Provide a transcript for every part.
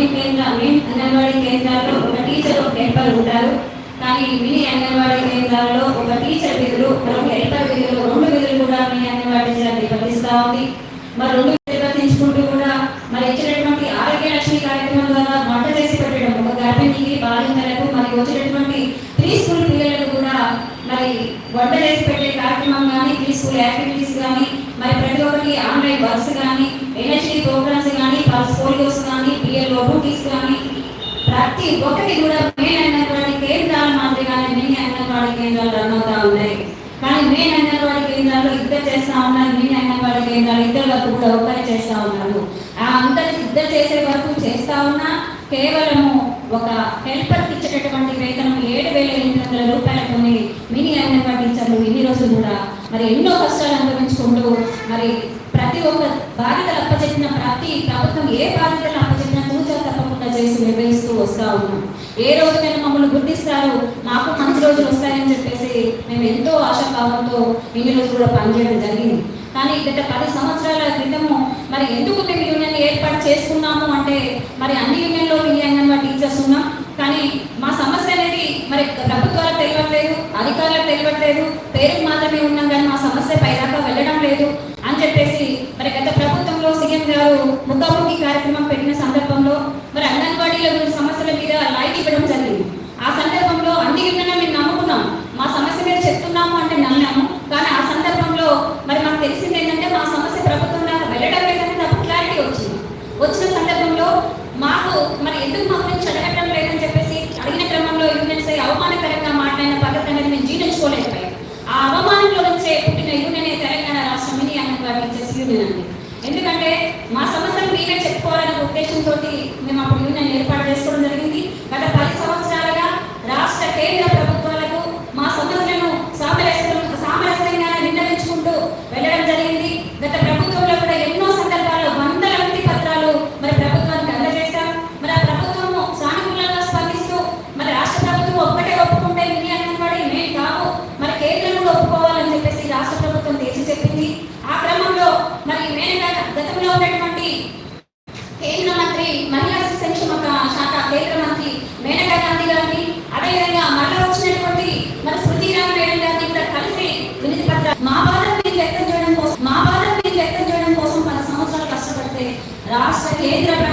Mini కేంద్ర అంగన్వాడీ కేంద్రాల్లో ఒక టీచర్ ఒక హెల్పర్ ఉంటారు. కానీ మినీ అంగన్వాడీ కేంద్రాల్లో ఒక టీచర్ విధులు ఒక హెల్పర్ విధులు రెండు విధులు కూడా మినీ అంగన్వాడీ టీచర్ నిర్వర్తిస్తూ ఉంది. మరి రెండు నిర్వర్తించుకుంటూ కూడా మరి ఇచ్చినటువంటి ఆరోగ్య లక్ష్మి కార్యక్రమం ద్వారా వంట చేసి పెట్టడం ఒక గర్భిణికి బాలింతలకు మరి వచ్చినటువంటి ప్రీ స్కూల్ పిల్లలకు కూడా మరి వంట చేసి పెట్టే కార్యక్రమం కానీ ప్రీ స్కూల్ యాక్టివిటీస్ కానీ మరి ప్రతి ఒక్కరికి ఆన్లైన్ వర్క్స్ కానీ ఎన్హెచ్డి ప్రోగ్రామ్స్ కానీ పల్స్ పోలియోస్ కానీ పిఎల్ఓ డ్యూటీస్ కానీ ప్రతి ఒక్కటి కూడా మెయిన్ అంగన్వాడీ కేంద్రాల మాదిరిగానే మినీ అంగన్వాడీ కేంద్రాలు రన్ అవుతా ఉన్నాయి. కానీ మెయిన్ అంగన్వాడీ కేంద్రాలు ఇద్దరు చేస్తా ఉన్నారు మినీ అంగన్వాడీ కేంద్రాలు ఇద్దరు వరకు కూడా ఒకరి చేస్తా ఉన్నారు. ఆ అందరి ఇద్దరు చేసే వరకు చేస్తా ఉన్నా కేవలము ఒక హెల్పర్ ఇచ్చేటటువంటి వేతనం ఏడు వేల ఎనిమిది వందల రూపాయలతోని మినీ అంగన్వాడీ టీచర్లు ఇన్ని రోజులు కూడా మరి ఎన్నో కష్టాలు అనుభవించుకుంటూ మరి ప్రతి ఒక్క బాధ్యతలు అప్పచెప్పిన ప్రతి ప్రభుత్వం ఏ బాధ్యతలు అప్పచెప్పినా తూచా తప్పకుండా చేసి నిర్వహిస్తూ వస్తా ఉన్నాం. ఏ రోజుకైనా మమ్మల్ని గుర్తిస్తారు మాకు మంచి రోజులు వస్తాయని చెప్పేసి మేము ఎంతో ఆశాభావంతో ఇన్ని రోజులు కూడా పనిచేయడం జరిగింది. కానీ గత పది సంవత్సరాల క్రితము మరి ఎందుకు మేము యూనియన్ ఏర్పాటు చేసుకున్నాము అంటే మరి అన్ని యూనియన్లో మినీ అంగన్వాడీ టీచర్స్ ఉన్నాం. కానీ మా సమస్య అనేది మరి ప్రభుత్వాలకు తెలియట్లేదు అధికారులకు తెలియట్లేదు What's your రాష్ట్ర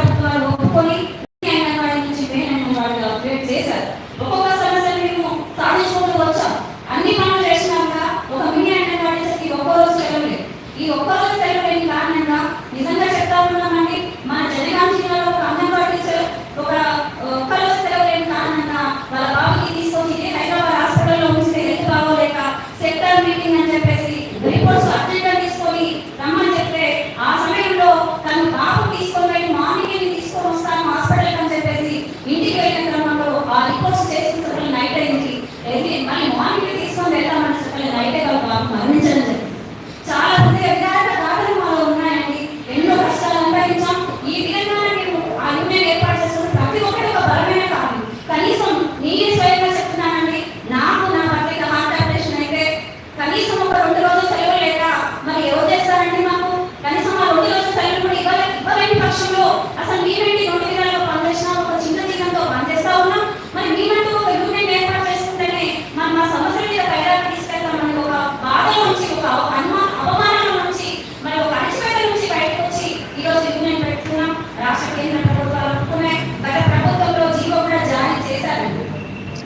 మరి మేమంటూ ఒక యూనియన్ ఏర్పాటు చేసుకుంటేనే మనం మా సమస్యల మీద పైదాకా తీసుకెళ్తామని ఒక బాధ నుంచి ఒక అనుమా అవమానాల నుంచి మరి ఒక అణచివేత నుంచి బయటకు వచ్చి ఈ యూనియన్ పెట్టుకున్నాం. రాష్ట్ర కేంద్ర ప్రభుత్వాలు ఒప్పుకున్నాయి గత ప్రభుత్వంలో జీవో కూడా జారీ చేశారండి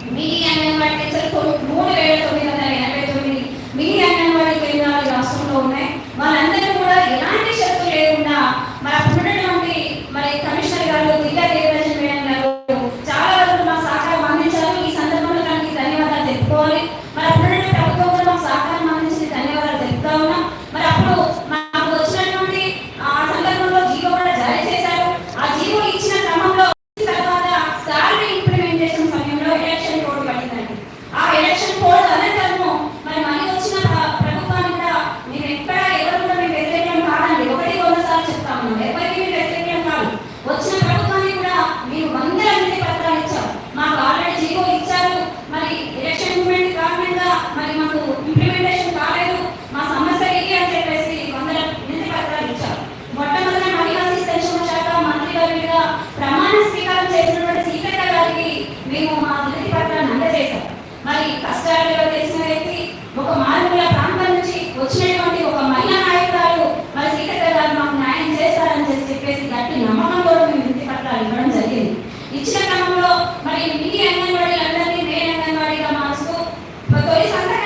మినీ అంగన్వాడీ టీచర్లు మూడు వేల తొమ్మిది వందల ఎనభై తొమ్మిది మినీ అంగన్వాడీ కేంద్రాలు రాష్ట్రంలో ఉన్నాయి. వాళ్ళందరూ కూడా ఎలాంటి షరతులు లేకుండా మరి అప్పుడు మరి కమిషనర్ గారు జిల్లా ప్రమాణ స్వీకారం చేసినటువంటి సీతక్క గారికి మేము మా అభివృద్ధి పత్రాన్ని అందజేశాం. మరి కష్టాలు తెలిసిన వ్యక్తి ఒక మారుమూల ప్రాంతం నుంచి వచ్చినటువంటి ఒక మహిళా నాయకురాలు మరి సీత గారు మాకు న్యాయం చేస్తారని చెప్పి చెప్పేసి గట్టి నమ్మకంతో మేము వృత్తి పత్రాలు ఇవ్వడం జరిగింది. ఇచ్చిన క్రమంలో మరి మీ అంగన్వాడీలందరినీ నేను అంగన్వాడీగా మారుస్తూ తొలి సంఘటన